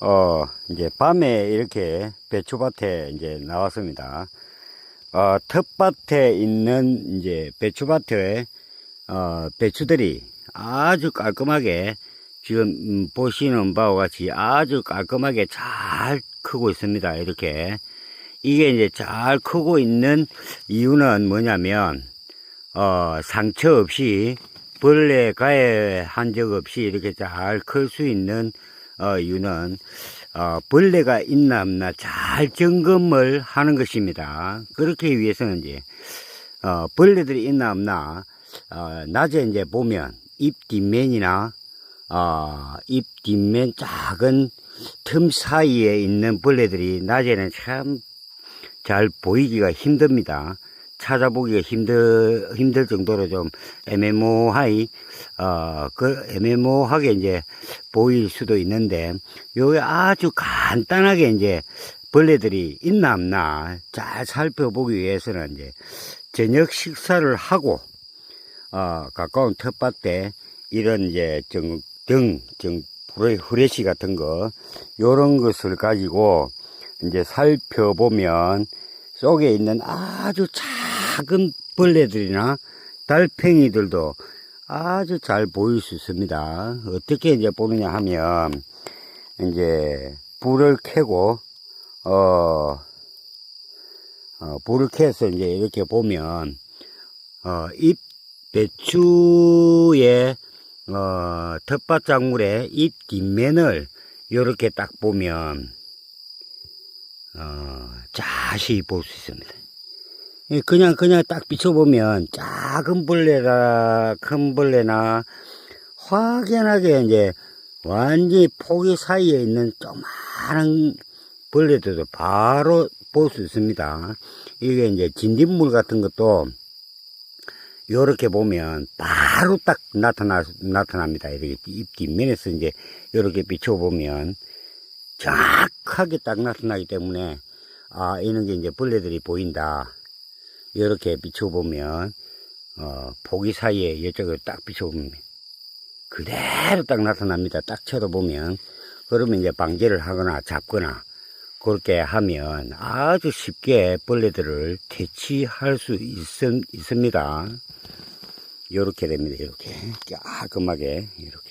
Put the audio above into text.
어, 이제 밤에 이렇게 배추밭에 이제 나왔습니다. 어, 텃밭에 있는 이제 배추밭에, 어, 배추들이 아주 깔끔하게 지금 음, 보시는 바와 같이 아주 깔끔하게 잘 크고 있습니다. 이렇게. 이게 이제 잘 크고 있는 이유는 뭐냐면, 어, 상처 없이 벌레 가해 한 적 없이 이렇게 잘 클 수 있는 어, 이유는 어, 벌레가 있나 없나 잘 점검을 하는 것입니다. 그렇게 위해서는 이제 어, 벌레들이 있나 없나 어, 낮에 이제 보면 잎 뒷면이나 어, 잎 뒷면 작은 틈 사이에 있는 벌레들이 낮에는 참 잘 보이기가 힘듭니다. 찾아보기가 힘들, 힘들 정도로 좀 애매모하이, 어, 그 애매모하게 이제 보일 수도 있는데, 요게 아주 간단하게 이제 벌레들이 있나 없나 잘 살펴보기 위해서는 이제 저녁 식사를 하고, 어, 가까운 텃밭에 이런 이제 정, 등, 정, 후레, 후레쉬 같은 거, 요런 것을 가지고 이제 살펴보면 속에 있는 아주 작은 벌레들이나 달팽이들도 아주 잘 보일 수 있습니다. 어떻게 이제 보느냐 하면 이제 불을 켜고 어, 어 불을 켜서 이제 이렇게 보면 어, 잎 배추의 어, 텃밭 작물의 잎 뒷면을 이렇게 딱 보면 어, 자세히 볼 수 있습니다. 예, 그냥 그냥 딱 비춰보면 작은 벌레나 큰 벌레나 확연하게 이제 완전히 포기 사이에 있는 조그마한 벌레들도 바로 볼 수 있습니다. 이게 이제 진딧물 같은 것도 요렇게 보면 바로 딱 나타나, 나타납니다. 이렇게 잎 뒷면에서 이제 이렇게 비춰보면 정확하게 딱 나타나기 때문에 아 이런 게 이제 벌레들이 보인다. 이렇게 비춰보면 어 포기 사이에 이쪽을 딱 비춰보면 그대로 딱 나타납니다. 딱 쳐다보면. 그러면 이제 방제를 하거나 잡거나 그렇게 하면 아주 쉽게 벌레들을 퇴치할 수 있, 있습니다. 이렇게 됩니다. 이렇게 깔끔하게 이렇게